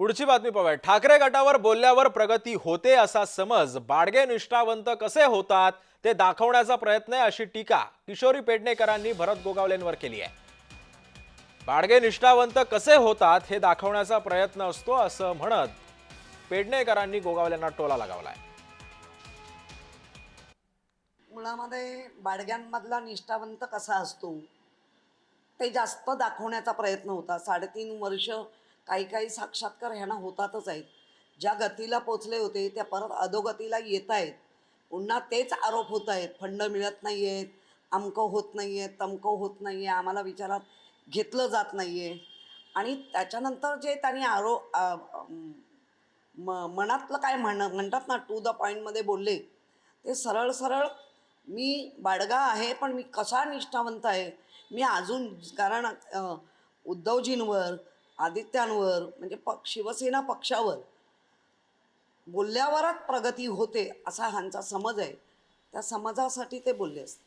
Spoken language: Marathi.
पुढची बातमी पाहूया. ठाकरे गटावर बोलल्यावर प्रगती होते असा समज बाडगे निष्ठावंत कसे होतात ते दाखवण्याचा प्रयत्न आहे अशी टीका किशोरी पेडणेकरांनी भरत गोगावलेंवर केली आहे. बाडगे निष्ठावंत कसे होतात हे दाखवण्याचा प्रयत्न असतो असं म्हणत पेडणेकरांनी गोगावलेंना टोला लगावलाय. मुळामध्ये बाडग्यांमधला निष्ठावंत कसा असतो ते जास्त दाखवण्याचा प्रयत्न होता. साडेतीन वर्ष काही काही साक्षात्कार ह्यांना होतातच आहेत. ज्या गतीला पोचले होते त्या परत अधोगतीला येत आहेत पुन्हा तेच आरोप होत आहेत फंड मिळत नाही आहेत अमकं होत नाही आहे तमकं होत नाही आहे आम्हाला विचारात घेतलं जात नाही आहे आणि त्याच्यानंतर जे त्यांनी आरो म मनातलं काय म्हण म्हणतात ना टू द पॉईंटमध्ये बोलले ते सरळ सरळ मी बाडगा आहे पण मी कसा निष्ठावंत आहे? मी अजून कारण उद्धवजींवर आदित्यांवर म्हणजे पक्ष शिवसेना पक्षावर बोलल्यावरच प्रगती होते असा ह्यांचा समज आहे. त्या समाजासाठी ते बोलले असते.